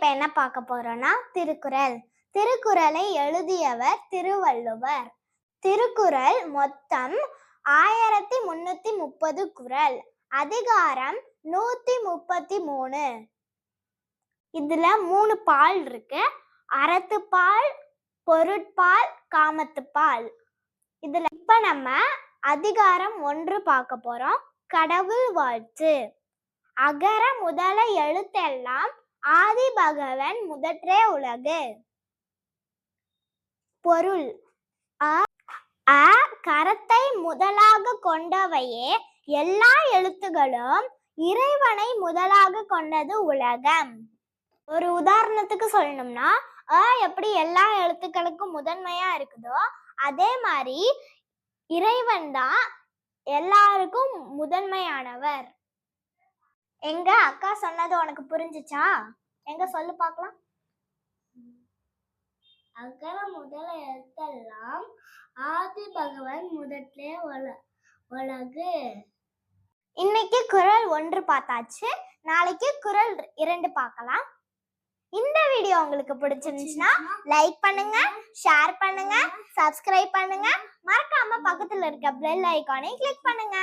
இப்ப என்ன பார்க்க போறோம்னா திருக்குறள். திருக்குறளை எழுதியவர் திருவள்ளுவர். திருக்குறள் மொத்தம் ஆயிரத்தி முன்னூத்தி முப்பது குறள். அதிகாரம் நூத்தி முப்பத்தி மூணு. இதுல மூணு பால் இருக்கு. அறத்துப்பால் பொருட்பால் காமத்துப்பால் இதுல இப்ப நம்ம அதிகாரம் ஒன்று பார்க்க போறோம். கடவுள் வாழ்த்து. அகர முதல எழுத்தெல்லாம் ஆதி பகவன் முதற்றே உலகு. பொருள். அ அ கரத்தை முதலாக கொண்டவையே எல்லா எழுத்துகளும் இறைவனை முதலாக கொண்டது உலகம். ஒரு உதாரணத்துக்கு சொல்லணும்னா அ எப்படி எல்லா எழுத்துக்களுக்கும் முதன்மையா இருக்குதோ அதே மாதிரி இறைவன் தான் எல்லாருக்கும் முதன்மையானவர். எங்க அக்கா சொன்னது உனக்கு புரிஞ்சுச்சா? எங்க சொல்லு பார்க்கலாம் அகர முதல எழுத்தெல்லாம் ஆதி பகவன் முதற்றே உல உலகு இன்னைக்கு குறள் ஒன்று பார்த்தாச்சு. நாளைக்கு குறள் இரண்டு பார்க்கலாம். இந்த வீடியோ உங்களுக்கு பிடிச்சிருந்துச்சுன்னா லைக் பண்ணுங்க ஷேர் பண்ணுங்க சப்ஸ்கிரைப் பண்ணுங்க. மறக்காம பக்கத்துல இருக்க பெல் ஐகானை கிளிக் பண்ணுங்க.